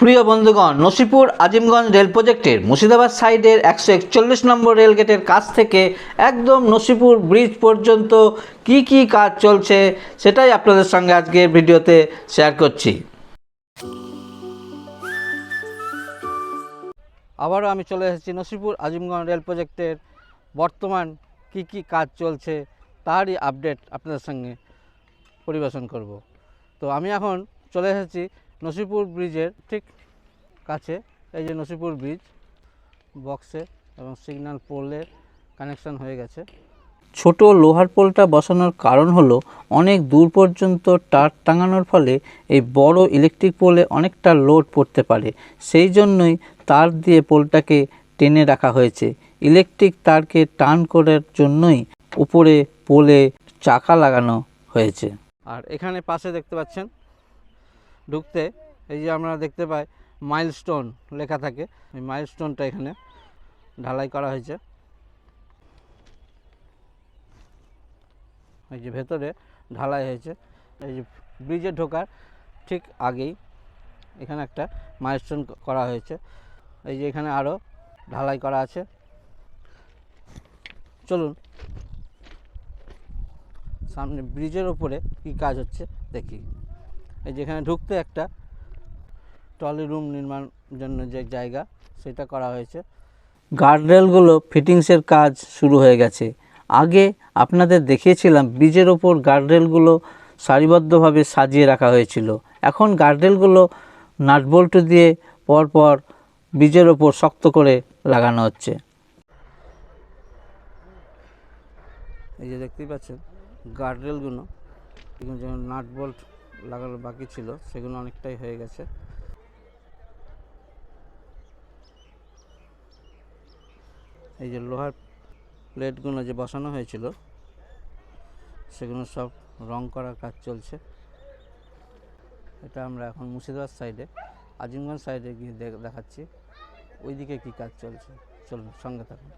প্রিয় বন্ধুগণ, নসিপুর আজিমগঞ্জ রেল প্রজেক্টের মুর্শিদাবাদ সাইডের একশো একচল্লিশ নম্বর রেলগেটের কাছ থেকে একদম নসিপুর ব্রিজ পর্যন্ত কি কি কাজ চলছে সেটাই আপনাদের সঙ্গে আজকের ভিডিওতে শেয়ার করছি। আবারও আমি চলে এসেছি নসিপুর আজিমগঞ্জ রেল প্রজেক্টের বর্তমান কি কি কাজ চলছে তারই আপডেট আপনাদের সঙ্গে পরিবেশন করব। তো আমি এখন চলে এসেছি নসিপুর ব্রিজের ঠিক কাছে, এই যে নসিপুর ব্রিজ বক্সে এবং সিগন্যাল পোলের কানেকশন হয়ে গেছে। ছোট লোহার পোলটা বসানোর কারণ হলো অনেক দূর পর্যন্ত তার টাঙানোর ফলে এই বড় ইলেকট্রিক পোলে অনেকটা লোড পড়তে পারে। সেই জন্যই তার দিয়ে পোলটাকে টেনে রাখা হয়েছে। ইলেকট্রিক তারকে টান করার জন্যই উপরে পোলে চাকা লাগানো হয়েছে। আর এখানে পাশে দেখতে পাচ্ছেন, ঢুকতে এই যে আমরা দেখতে পাই মাইলস্টোন লেখা থাকে। এই মাইলস্টোনটা এখানে ঢালাই করা হয়েছে। এই যে ভেতরে ঢালাই হয়েছে। এই যে ব্রিজে ঢোকার ঠিক আগেই এখানে একটা মাইলস্টোন করা হয়েছে। এই যে এখানে আরও ঢালাই করা আছে। চলুন সামনে ব্রিজের ওপরে কি কাজ হচ্ছে দেখি। এই যেখানে ঢুকতে একটা ট্রলি রুম নির্মাণ জন্য যে জায়গা, সেটা করা হয়েছে। গার্ডরেলগুলো ফিটিংসের কাজ শুরু হয়ে গেছে। আগে আপনাদের দেখিয়েছিলাম, ব্রিজের ওপর গার্ডরেলগুলো সারিবদ্ধভাবে সাজিয়ে রাখা হয়েছিল। এখন গার্ডরেলগুলো নাটবল্টু দিয়ে পরপর ব্রিজের ওপর শক্ত করে লাগানো হচ্ছে। এই যে দেখতেই পাচ্ছেন, গার্ডরেলগুলো যেমন নাট বোল্ট লাগানো বাকি ছিল, সেগুলো অনেকটাই হয়ে গেছে। এই যে লোহার প্লেটগুলো যে বসানো হয়েছিল, সেগুলো সব রং করার কাজ চলছে। এটা আমরা এখন মুর্শিদাবাদ সাইডে, আজিমগঞ্জ সাইডে গিয়ে দেখ- দেখাচ্ছি। ওইদিকে কি কাজ চলছে? চলুন, সঙ্গে থাকুন।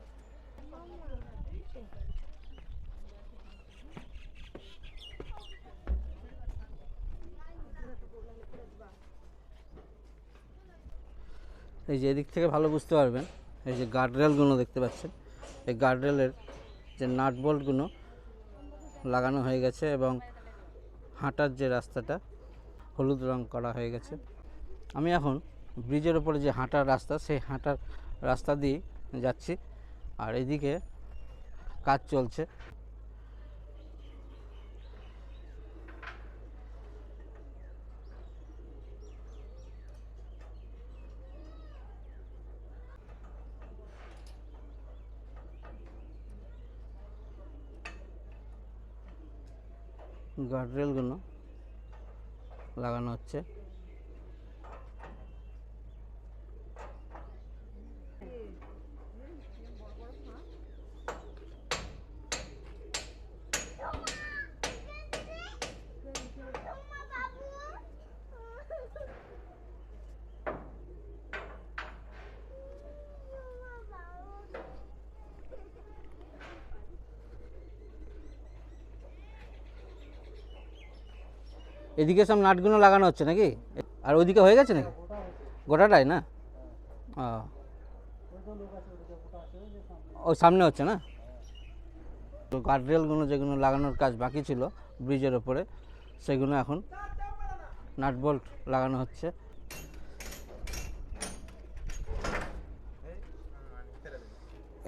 এই যে এদিক থেকে ভালো বুঝতে পারবেন। এই যে গার্ডরেলগুলো দেখতে পাচ্ছেন, এই গার্ডরেলের যে নাট বোল্টগুলো লাগানো হয়ে গেছে এবং হাঁটার যে রাস্তাটা, হলুদ রং করা হয়ে গেছে। আমি এখন ব্রিজের ওপরে যে হাঁটার রাস্তা, সেই হাঁটার রাস্তা দিয়ে যাচ্ছি। আর এদিকে কাজ চলছে। গার্ডরেলগুলো লাগানো হচ্ছে। এদিকে সব নাটগুলো লাগানো হচ্ছে নাকি? আর ওইদিকে হয়ে গেছে নাকি? গোটাটাই না? ও। সামনে হচ্ছে না? তো গার্ডরেলগুলো যেগুলো লাগানোর কাজ বাকি ছিল ব্রিজের ওপরে সেগুলো এখন নাট বোল্ট লাগানো হচ্ছে।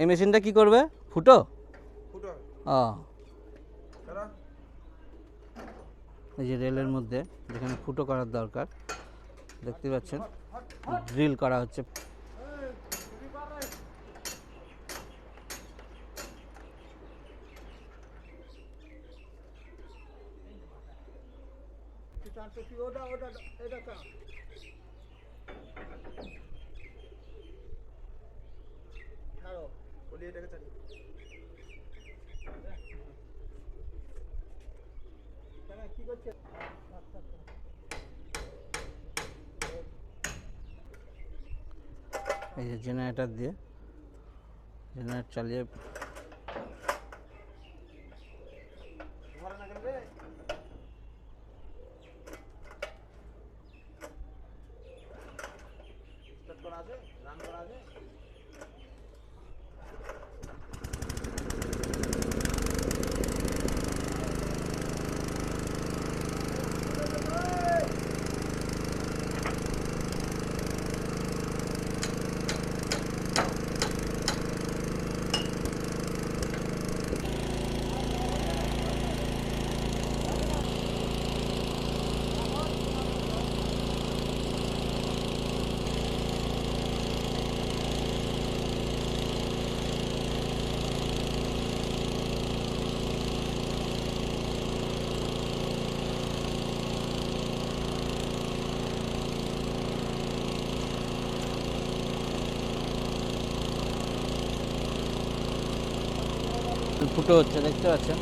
এই মেশিনটা কি করবে? ফুটো। ও। এই যে রেলের মধ্যে যেখানে ফুটো করার দরকার দেখতে পাচ্ছেন ড্রিল করা হচ্ছে। এই যে জেনারেটর দিয়ে জেনারেট চালিয়ে ফুটো হচ্ছে, দেখতে পাচ্ছেন?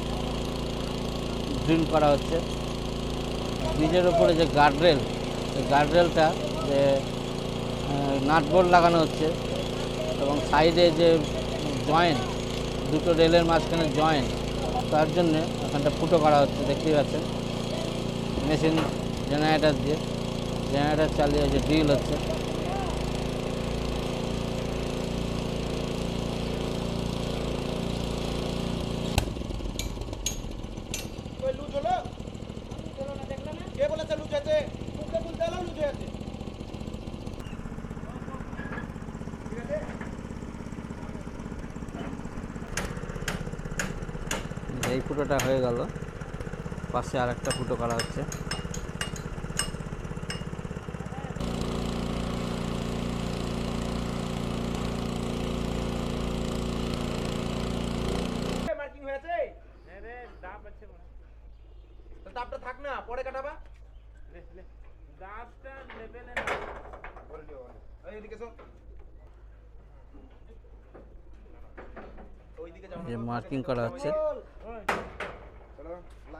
ড্রিল করা হচ্ছে। ব্রিজের ওপরে যে গার্ডরেল সেই গার্ডরেলটা যে নাটবোর্ড লাগানো হচ্ছে এবং সাইডে যে জয়েন্ট দুটো রেলের মাঝখানে জয়েন্ট তার জন্য ওখানটা ফুটো করা হচ্ছে, দেখতেই পাচ্ছেন? মেশিন জেনারেটার দিয়ে জেনারেটার চালিয়ে যে ড্রিল হচ্ছে। ফুটোটা হয়ে গেল। পাশে আর একটা ফুটো করা হচ্ছে। মার্কিং হয়েছে? তো থাক না পরে কাটাবা। না। যে মার্কিং করা হচ্ছে।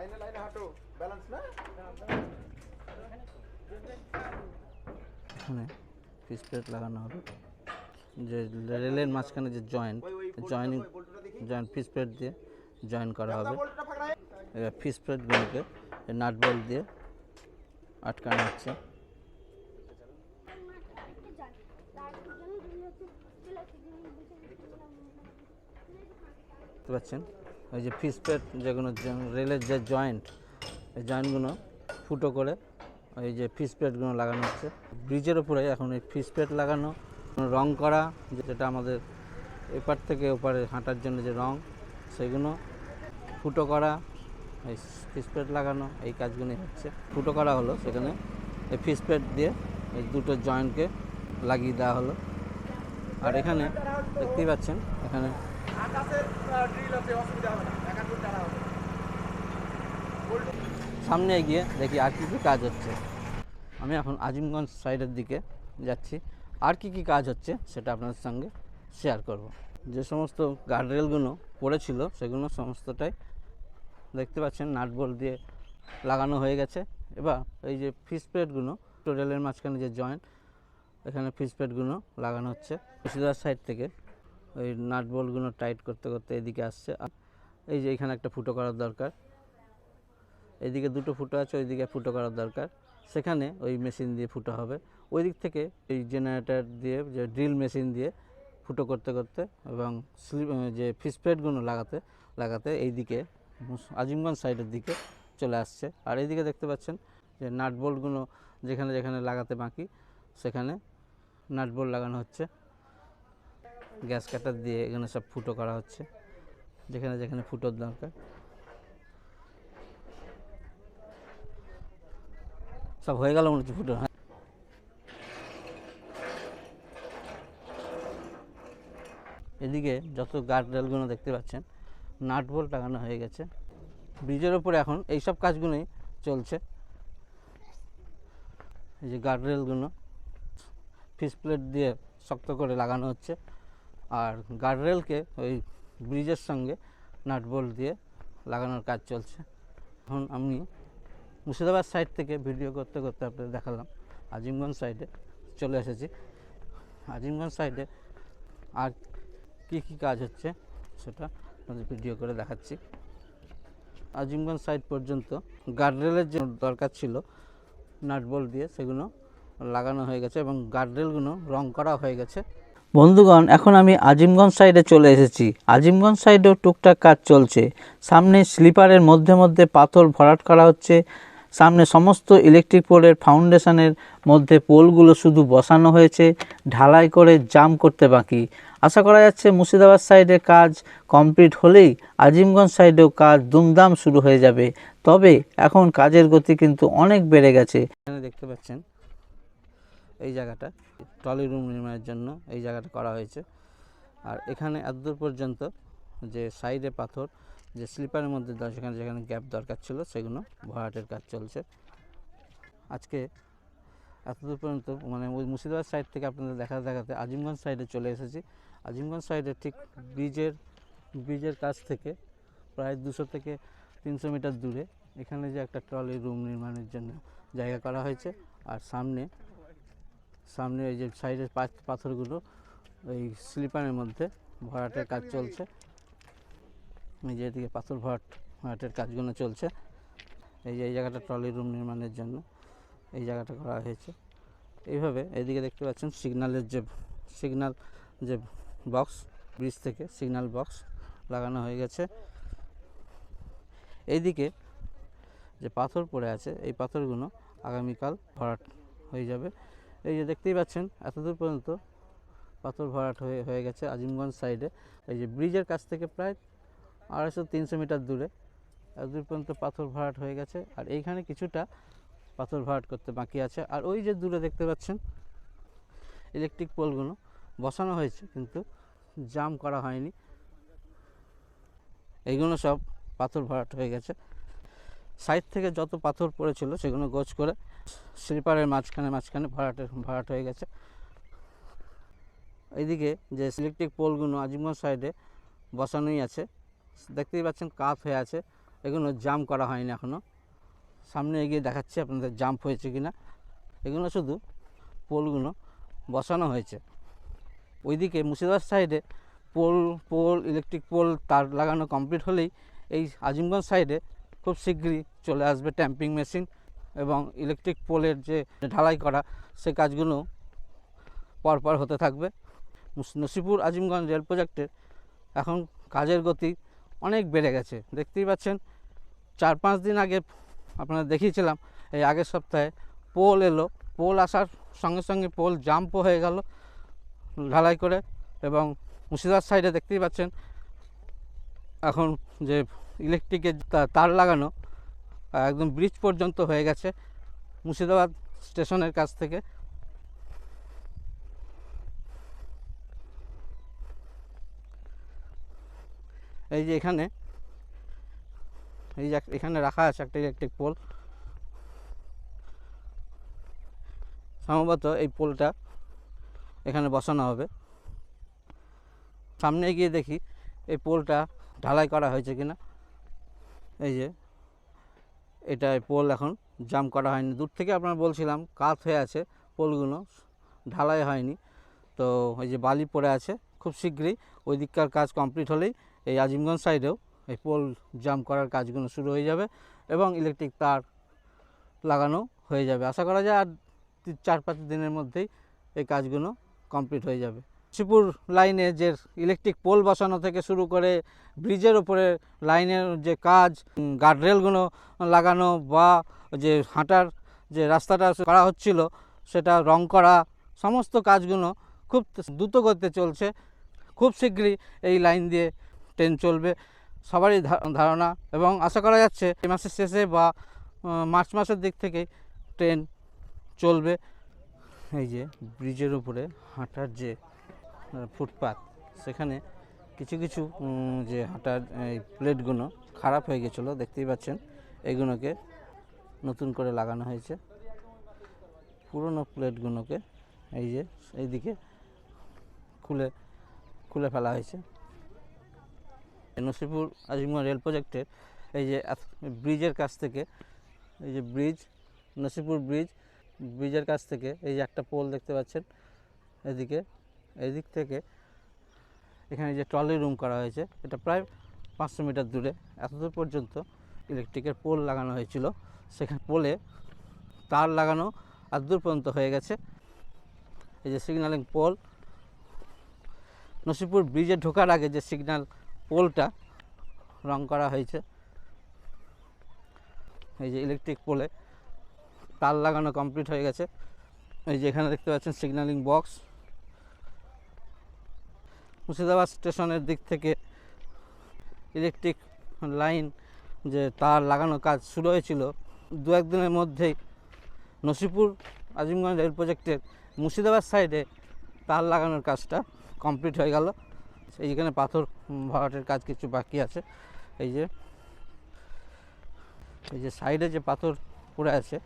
লাইনে লাইনে হাঁটো। ব্যালেন্স না? এখানে পিস প্লেট লাগানো হবে। যে রেলের মাঝখানে যে joint joining joint piece plate দিয়ে জয়েন করা হবে। পিস প্লেটগুলোকে নাট বল দিয়ে আটকানো হচ্ছে। দেখতে পাচ্ছেন? ওই যে ফিস প্লেট যেগুলো রেলের যে জয়েন্ট এই জয়েন্টগুলো ফুটো করে ওই যে ফিস প্লেটগুলো লাগানো হচ্ছে। ব্রিজের উপরে এখন এই ফিস প্লেট লাগানো, রং করা, যেটা আমাদের এপার থেকে ওপারে হাঁটার জন্য যে রং, সেগুলো ফুটো করা, এই ফিস প্লেট লাগানো, এই কাজগুলি হচ্ছে। ফুটো করা হলো, সেখানে এই ফিস প্লেট দিয়ে এই দুটো জয়েন্টকে লাগিয়ে দেওয়া হলো। আর এখানে দেখতেই পাচ্ছেন, এখানে সামনে এগিয়ে দেখি আর কী কী কাজ হচ্ছে। আমি এখন আজিমগঞ্জ সাইডের দিকে যাচ্ছি। আর কি কি কাজ হচ্ছে সেটা আপনাদের সঙ্গে শেয়ার করব। যে সমস্ত গার্ডরেলগুলো পড়েছিল সেগুলো সমস্তটাই দেখতে পাচ্ছেন, নাট বল্ট দিয়ে লাগানো হয়ে গেছে। এবার এই যে ফিস প্লেটগুলো রেলের মাঝখানে যে জয়েন্ট এখানে ফিস প্লেটগুলো লাগানো হচ্ছে। মুর্শিদাবাদ সাইড থেকে ওই নাট বল্টগুলো টাইট করতে করতে এদিকে আসছে। এই যে এখানে একটা ফুটো করার দরকার। এদিকে দুটো ফুটো আছে, ওইদিকে ফুটো করার দরকার। সেখানে ওই মেশিন দিয়ে ফুটো হবে। ওই দিক থেকে এই জেনারেটার দিয়ে, যে ড্রিল মেশিন দিয়ে ফুটো করতে করতে এবং স্লিপ যে ফিস প্লেটগুলো লাগাতে লাগাতে এই দিকে আজিমগঞ্জ সাইডের দিকে চলে আসছে। আর এইদিকে দেখতে পাচ্ছেন যে নাট বোল্টগুলো যেখানে যেখানে লাগাতে বাকি, সেখানে নাট বোল্ট লাগানো হচ্ছে। গ্যাস কাটার দিয়ে এখানে সব ফুটো করা হচ্ছে। যেখানে যেখানে ফুটোর দরকার। সব হয়ে গেল মনে হচ্ছে ফুটো হ্যাঁ। এদিকে যত গার্ড রেলগুলো দেখতে পাচ্ছেন, নাট বোল্ট লাগানো হয়ে গেছে। ব্রিজের ওপরে এখন এইসব কাজগুলোই চলছে। এই যে গার্ড রেলগুলো, ফিস প্লেট দিয়ে শক্ত করে লাগানো হচ্ছে। আর গার্ডরেলকে ওই ব্রিজের সঙ্গে নাট বোল্ট দিয়ে লাগানোর কাজ চলছে। এখন আমি মুর্শিদাবাদ সাইড থেকে ভিডিও করতে করতে আপনাদের দেখালাম, আজিমগঞ্জ সাইডে চলে এসেছি। আজিমগঞ্জ সাইডে আর কী কী কাজ হচ্ছে সেটা আপনাদের ভিডিও করে দেখাচ্ছি। আজিমগঞ্জ সাইড পর্যন্ত গার্ডরেলের যে দরকার ছিল, নাট বল্ট দিয়ে সেগুলো লাগানো হয়ে গেছে এবং গার্ডরেলগুলো রং করা হয়ে গেছে। বন্ধুগণ, এখন আমি আজিমগঞ্জ সাইডে চলে এসেছি। আজিমগঞ্জ সাইডেও টুকটাক কাজ চলছে। সামনে স্লিপারের মধ্যে মধ্যে পাথর ভরাট করা হচ্ছে। সামনে সমস্ত ইলেকট্রিক পোলের ফাউন্ডেশনের মধ্যে পোলগুলো শুধু বসানো হয়েছে। ঢালাই করে জাম করতে বাকি। আশা করা যাচ্ছে মুর্শিদাবাদ সাইডে কাজ কমপ্লিট হলেই আজিমগঞ্জ সাইডেও কাজ দুমদাম শুরু হয়ে যাবে। তবে এখন কাজের গতি কিন্তু অনেক বেড়ে গেছে। দেখতে পাচ্ছেন এই জায়গাটা। ট্রলি রুম নির্মাণের জন্য এই জায়গাটা করা হয়েছে। আর এখানে এতদূর পর্যন্ত যে সাইডে পাথর, যে স্লিপারের মধ্যে সেখানে যেখানে গ্যাপ দরকার ছিল, সেগুলো ভরাটের কাজ চলছে। আজকে এতদূর পর্যন্ত মানে ওই মুর্শিদাবাদ সাইড থেকে আপনাদের দেখা দেখাতে আজিমগঞ্জ সাইডে চলে এসেছি। আজিমগঞ্জ সাইডে ঠিক ব্রিজের ব্রিজের কাছ থেকে প্রায় দুশো থেকে তিনশো মিটার দূরে এখানে যে একটা ট্রলি রুম নির্মাণের জন্য জায়গা করা হয়েছে। আর সামনে সামনে এই যে সাইডের পাথরগুলো ওই স্লিপারের মধ্যে ভরাটের কাজ চলছে। এই যে এদিকে পাথর ভরাট ভরাটের কাজগুলো চলছে। এই যে এই জায়গাটা ট্রলি রুম নির্মাণের জন্য এই জায়গাটা করা হয়েছে। এইভাবে এইদিকে দেখতে পাচ্ছেন সিগনালের যে সিগনাল যে বক্স ব্রিজ থেকে সিগন্যাল বক্স লাগানো হয়ে গেছে। এইদিকে যে পাথর পড়ে আছে, এই পাথরগুলো আগামীকাল ভরাট হয়ে যাবে। এই যে দেখতেই পাচ্ছেন, এতদূর পর্যন্ত পাথর ভরাট হয়ে হয়ে গেছে আজিমগঞ্জ সাইডে এই যে ব্রিজের কাছ থেকে প্রায় আড়াইশো তিনশো মিটার দূরে। এতদূর পর্যন্ত পাথর ভরাট হয়ে গেছে। আর এইখানে কিছুটা পাথর ভরাট করতে বাকি আছে। আর ওই যে দূরে দেখতে পাচ্ছেন ইলেকট্রিক পোলগুলো বসানো হয়েছে, কিন্তু জাম করা হয়নি। এইগুলো সব পাথর ভরাট হয়ে গেছে। সাইড থেকে যত পাথর পড়েছিল সেগুলো গোছ করে স্লিপারের মাঝখানে মাঝখানে ভরাটের ভরাট হয়ে গেছে। এইদিকে যে ইলেকট্রিক পোলগুলো আজিমগঞ্জ সাইডে বসানোই আছে, দেখতেই পাচ্ছেন কাপ হয়ে আছে, এগুলো জাম করা হয়নি এখনও সামনে এগিয়ে দেখাচ্ছি আপনাদের জাম্প হয়েছে কি না এগুলো শুধু পোলগুলো বসানো হয়েছে। ওইদিকে মুর্শিদাবাদ সাইডে পোল পোল ইলেকট্রিক পোল তার লাগানো কমপ্লিট হলেই এই আজিমগঞ্জ সাইডে খুব শীঘ্রই চলে আসবে ট্যাম্পিং মেশিন এবং ইলেকট্রিক পোলের যে ঢালাই করা, সে কাজগুলো পরপর হতে থাকবে। নসিপুর আজিমগঞ্জ রেল প্রজেক্টের এখন কাজের গতি অনেক বেড়ে গেছে। দেখতেই পাচ্ছেন, চার পাঁচ দিন আগে আপনারা দেখিয়েছিলাম, এই আগের সপ্তাহে পোল এলো, পোল আসার সঙ্গে সঙ্গে পোল জাম্পও হয়ে গেল ঢালাই করে এবং মুর্শিদাবাদ সাইডে দেখতেই পাচ্ছেন, এখন যে ইলেকট্রিকের তার লাগানো একদম ব্রিজ পর্যন্ত হয়ে গেছে মুর্শিদাবাদ স্টেশনের কাছ থেকে। এই যে এখানে, এই যে এখানে রাখা আছে একটা ইলেকট্রিক পোল। সম্ভবত এই পোলটা এখানে বসানো হবে। সামনে গিয়ে দেখি এই পোলটা ঢালাই করা হয়েছে কিনা। এই যে এটা পোল এখন জাম করা হয়নি। দূর থেকে আপনার বলছিলাম, কাত হয়ে আছে পোলগুলো, ঢালাই হয়নি। তো এই যে বালি পড়ে আছে, খুব শীঘ্রই ওই দিককার কাজ কমপ্লিট হলেই এই আজিমগঞ্জ সাইডেও এই পোল জাম করার কাজগুলো শুরু হয়ে যাবে এবং ইলেকট্রিক তার লাগানো হয়ে যাবে। আশা করা যায় আর চার, পাঁচ দিনের মধ্যেই এই কাজগুলো কমপ্লিট হয়ে যাবে। শিপুর লাইনে যে ইলেকট্রিক পোল বসানো থেকে শুরু করে ব্রিজের ওপরে লাইনের যে কাজ গার্ডরেলগুলো লাগানো বা যে হাঁটার যে রাস্তাটা করা হচ্ছিল, সেটা রং করা সমস্ত কাজগুলো খুব দ্রুত গতিতে চলছে। খুব শীঘ্রই এই লাইন দিয়ে ট্রেন চলবে। সবারই ধারণা এবং আশা করা যাচ্ছে এই মাসের শেষে বা মার্চ মাসের দিক থেকে ট্রেন চলবে। এই যে ব্রিজের উপরে হাঁটার যে ফুটপাত। সেখানে কিছু কিছু যে হাঁটার, এই প্লেটগুলো খারাপ হয়ে গেছিল, দেখতেই পাচ্ছেন, এগুলোকে নতুন করে লাগানো হয়েছে। পুরনো প্লেটগুলোকে এই যে, এইদিকে খুলে খুলে ফেলা হয়েছে। নসিপুর আজিমগঞ্জ রেল প্রজেক্টের এই যে ব্রিজের কাছ থেকে, এই যে ব্রিজ, নসিপুর ব্রিজ, ব্রিজের কাছ থেকে এই যে একটা পোল দেখতে পাচ্ছেন, এদিকে এদিক থেকে এখানে যে ট্রলি রুম করা হয়েছে, এটা প্রায় পাঁচশো মিটার দূরে। এতদূর পর্যন্ত ইলেকট্রিকের পোল লাগানো হয়েছিল। সেখানে পোলে তার লাগানো আর দূর পর্যন্ত হয়ে গেছে। এই যে সিগন্যালিং পোল নসিপুর ব্রিজে ঢোকার আগে যে সিগন্যাল পোলটা রং করা হয়েছে, এই যে ইলেকট্রিক পোলে তার লাগানো কমপ্লিট হয়ে গেছে। এই যে এখানে দেখতে পাচ্ছেন সিগন্যালিং বক্স মুর্শিদাবাদ স্টেশনের দিক থেকে ইলেকট্রিক লাইন যে তার লাগানো কাজ শুরু হয়েছিল। দু একদিনের মধ্যেই নসিপুর আজিমগঞ্জ রেল প্রজেক্টের মুর্শিদাবাদ সাইডে তার লাগানোর কাজটা কমপ্লিট হয়ে গেল। এইখানে পাথর ভরাটের কাজ কিছু বাকি আছে। এই যে এই যে সাইডে যে পাথর পড়ে আছে,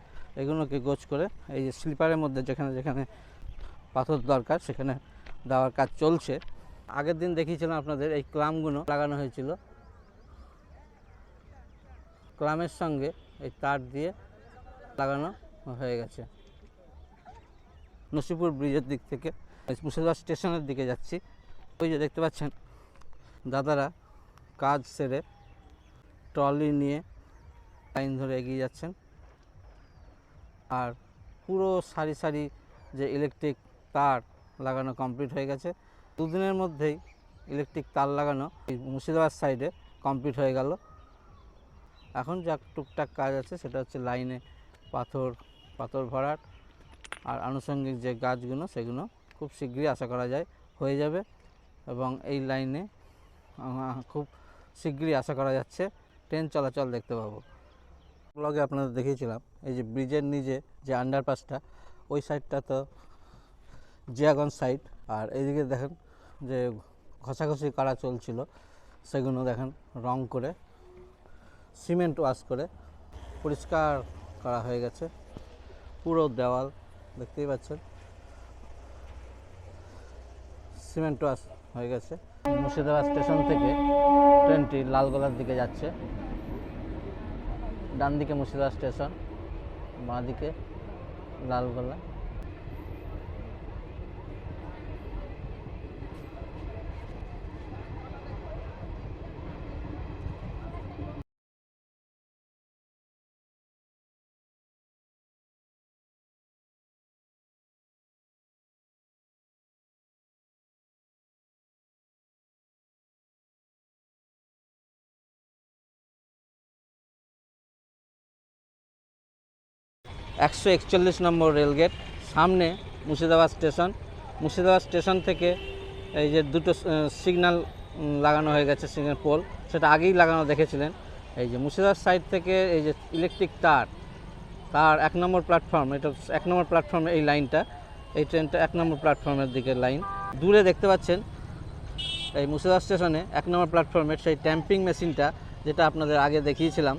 এগুলোকে গোছ করে এই যে স্লিপারের মধ্যে যেখানে যেখানে পাথর দরকার সেখানে দেওয়ার কাজ চলছে। আগের দিন দেখিয়েছিলাম আপনাদের, এই ক্লামগুলো লাগানো হয়েছিল। ক্লামের সঙ্গে এই তার দিয়ে লাগানো হয়ে গেছে। নসিপুর ব্রিজের দিক থেকে, মুর্শিদাবাদ স্টেশনের দিকে যাচ্ছি। ওই যে দেখতে পাচ্ছেন, দাদারা কাজ সেরে ট্রলি নিয়ে লাইন ধরে এগিয়ে যাচ্ছেন। আর পুরো সারি সারি যে ইলেকট্রিক তার লাগানো কমপ্লিট হয়ে গেছে। দুদিনের মধ্যেই ইলেকট্রিক তার লাগানো মুর্শিদাবাদ সাইডে কমপ্লিট হয়ে গেল। এখন যা টুকটাক কাজ আছে, সেটা হচ্ছে লাইনে পাথর পাথর ভরাট আর আনুষঙ্গিক যে গাছগুলো, সেগুলো খুব শীঘ্রই আশা করা যায় হয়ে যাবে এবং এই লাইনে খুব শীঘ্রই আশা করা যাচ্ছে ট্রেন চলাচল দেখতে পাবো। ব্লগে আপনাদের দেখিয়েছিলাম, এই যে ব্রিজের নিচে যে আন্ডারপাসটা ওই সাইডটা তো জিয়াগঞ্জ সাইড আর এইদিকে দেখেন যে ঘষাঘষি করা চলছিল, সেগুলো দেখেন রং করে, সিমেন্ট ওয়াশ করে পরিষ্কার করা হয়ে গেছে। পুরো দেওয়াল দেখতেই পাচ্ছেন। সিমেন্ট ওয়াশ হয়ে গেছে। মুর্শিদাবাদ স্টেশন থেকে ট্রেনটি লালগোলার দিকে যাচ্ছে। ডান দিকে মুর্শিদাবাদ স্টেশন বাঁ দিকে লালগোলা। একশো একচল্লিশ নম্বর রেলগেট, সামনে মুর্শিদাবাদ স্টেশন। মুর্শিদাবাদ স্টেশন থেকে এই যে দুটো সিগন্যাল লাগানো হয়ে গেছে সিগন্যাল পোল। সেটা আগেই লাগানো দেখেছিলেন। এই যে মুর্শিদাবাদ সাইড থেকে এই যে ইলেকট্রিক তার তার এক নম্বর প্ল্যাটফর্ম, এটা এক নম্বর প্ল্যাটফর্মে এই লাইনটা। এই ট্রেনটা এক নম্বর প্ল্যাটফর্মের দিকে লাইন। দূরে দেখতে পাচ্ছেন, এই মুর্শিদাবাদ স্টেশনে এক নম্বর প্ল্যাটফর্মের সেই ট্যাম্পিং মেশিনটা, যেটা আপনাদের আগে দেখিয়েছিলাম।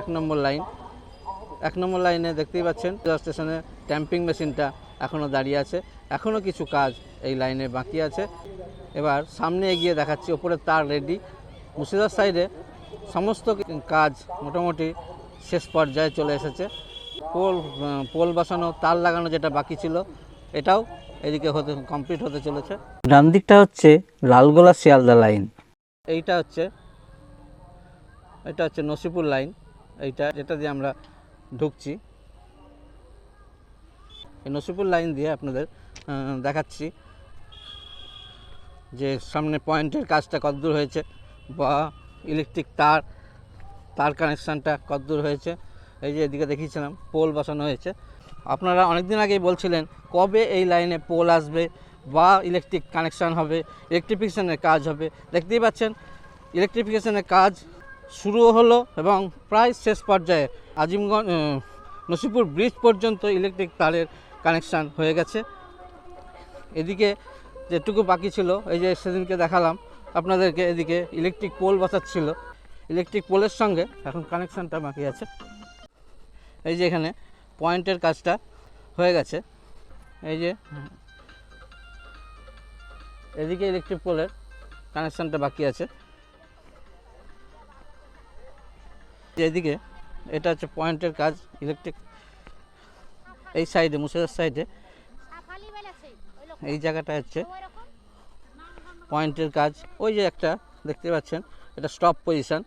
এক নম্বর লাইন। এক নম্বর লাইনে দেখতেই পাচ্ছেন মুর্শিদাবাদ স্টেশনে ট্যাম্পিং মেশিনটা এখনও দাঁড়িয়ে আছে। এখনও কিছু কাজ এই লাইনে বাকি আছে। এবার সামনে এগিয়ে দেখাচ্ছি ওপরে তার রেডি। মুর্শিদাবাদ সাইডে সমস্ত কাজ মোটামুটি শেষ পর্যায়ে চলে এসেছে। পোল পোল বসানো তার লাগানো যেটা বাকি ছিল এটাও এদিকে হতে কমপ্লিট হতে চলেছে। ডান দিকটা হচ্ছে লালগোলা শিয়ালদা লাইন। এইটা হচ্ছে এটা হচ্ছে নসিপুর লাইন। এইটা, যেটা দিয়ে আমরা ঢুকছি। এই নসিপুর লাইন দিয়ে আপনাদের দেখাচ্ছি যে সামনে পয়েন্টের কাজটা কতদূর হয়েছে বা ইলেকট্রিক তার তার কানেকশানটা কতদূর হয়েছে। এই যে এদিকে দেখিয়েছিলাম, পোল বসানো হয়েছে। আপনারা অনেক দিন আগেই বলছিলেন, কবে এই লাইনে পোল আসবে বা ইলেকট্রিক কানেকশান হবে, ইলেকট্রিফিকেশানের কাজ হবে। দেখতেই পাচ্ছেন, ইলেকট্রিফিকেশানের কাজ শুরু হলো এবং প্রায় শেষ পর্যায়ে আজিমগঞ্জ নসিপুর ব্রিজ পর্যন্ত ইলেকট্রিক তারের কানেকশান হয়ে গেছে। এদিকে যেটুকু বাকি ছিল, এই যে সেদিনকে দেখালাম, আপনাদেরকে এদিকে ইলেকট্রিক পোল বসাচ্ছিল। ইলেকট্রিক পোলের সঙ্গে এখন কানেকশানটা বাকি আছে। এই যে এখানে পয়েন্টের কাজটা হয়ে গেছে। এই যে এদিকে ইলেকট্রিক পোলের কানেকশানটা বাকি আছে। এদিকে এটা হচ্ছে পয়েন্টের কাজ ইলেকট্রিক এই সাইডে মুর্শিদাবাদ সাইডে এই জায়গাটা হচ্ছে পয়েন্টের কাজ। ওই যে একটা, দেখতে পাচ্ছেন, এটা স্টপ পজিশান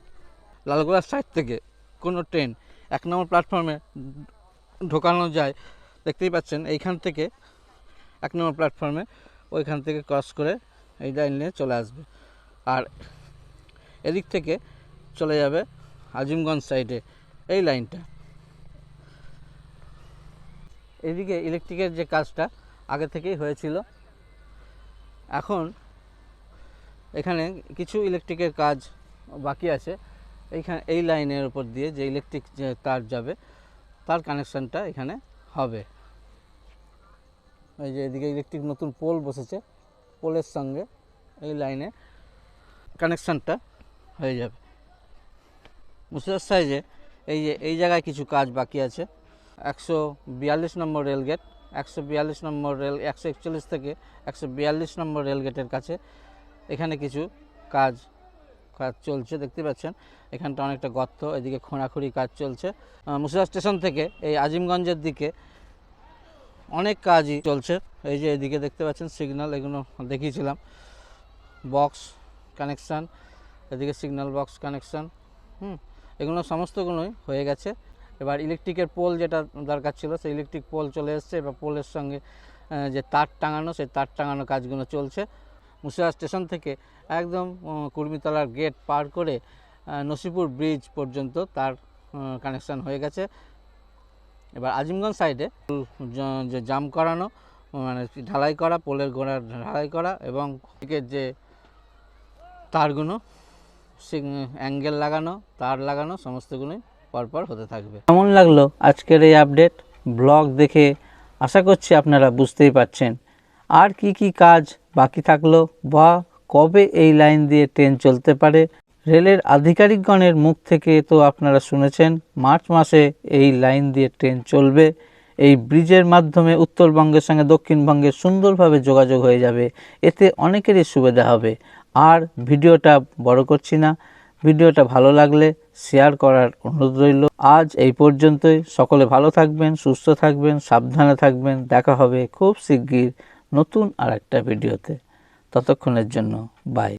লালগোলার সাইড থেকে কোনো ট্রেন এক নম্বর প্ল্যাটফর্মে ঢোকানো যায়। দেখতেই পাচ্ছেন, এইখান থেকে এক নম্বর প্ল্যাটফর্মে ওইখান থেকে ক্রস করে এই লাইন নিয়ে চলে আসবে। আর এদিক থেকে চলে যাবে আজিমগঞ্জ সাইডে, এই লাইনটা। এদিকে ইলেকট্রিকের যে কাজটা আগে থেকেই হয়েছিল, এখন এখানে কিছু ইলেকট্রিকের কাজ বাকি আছে। এইখানে, এই লাইনের উপর দিয়ে যে ইলেকট্রিক যে তার যাবে, তার কানেকশানটা এখানে হবে। এই যে এদিকে ইলেকট্রিক নতুন পোল বসেছে পোলের সঙ্গে এই লাইনে কানেকশানটা হয়ে যাবে। মুর্শিদাবাদ সাইজে এই যে, এই জায়গায় কিছু কাজ বাকি আছে। একশো বিয়াল্লিশ নম্বর রেলগেট একশো বিয়াল্লিশ নম্বর রেল, একশো একচল্লিশ থেকে একশো বিয়াল্লিশ নম্বর রেলগেটের কাছে এখানে কিছু কাজ কাজ চলছে, দেখতে পাচ্ছেন। এখানটা অনেকটা গর্ত, এদিকে খোঁড়াখুড়ি কাজ চলছে। মুর্শিদাবাদ স্টেশন থেকে এই আজিমগঞ্জের দিকে অনেক কাজই চলছে। এই যে এদিকে দেখতে পাচ্ছেন সিগন্যাল, এগুলো দেখিয়েছিলাম। বক্স কানেকশান, এদিকে সিগন্যাল, বক্স কানেকশান, হুম। এগুলো সমস্তগুলোই হয়ে গেছে। এবার ইলেকট্রিকের পোল যেটা দরকার ছিল, সেই ইলেকট্রিক পোল চলে এসছে। এবার পোলের সঙ্গে যে তার টাঙানো, সেই তার টাঙানো কাজগুলো চলছে। মুর্শিদাবাদ স্টেশন থেকে একদম কুর্মিতলার গেট পার করে নসিপুর ব্রিজ পর্যন্ত তার কানেকশান হয়ে গেছে। এবার আজিমগঞ্জ সাইডে যে জাম করানো মানে ঢালাই করা পোলের গোড়া ঢালাই করা এবং যে তারগুলো অ্যাঙ্গেল লাগানো, তার লাগানো, সমস্তগুলোই পরপর হতে থাকবে। কেমন লাগল আজকের এই আপডেট? ব্লগ দেখে আশা করছি আপনারা বুঝতেই পারছেন। আর কি কি কাজ বাকি থাকল বা কবে এই লাইন দিয়ে ট্রেন চলতে পারে? রেলের আধিকারিকগণের মুখ থেকে তো আপনারা শুনেছেন, মার্চ মাসে এই লাইন দিয়ে ট্রেন চলবে। এই ব্রিজের মাধ্যমে উত্তরবঙ্গের সঙ্গে দক্ষিণবঙ্গের সুন্দরভাবে যোগাযোগ হয়ে যাবে। এতে অনেকেরই সুবিধা হবে। আর ভিডিওটা বড় করছি না। ভিডিওটা ভালো লাগলে শেয়ার করার অনুরোধ রইল। আজ এই পর্যন্তই। সকলে ভালো থাকবেন, সুস্থ থাকবেন, সাবধানে থাকবেন। দেখা হবে খুব শিগগির নতুন আর একটা ভিডিওতে। ততক্ষণের জন্য বাই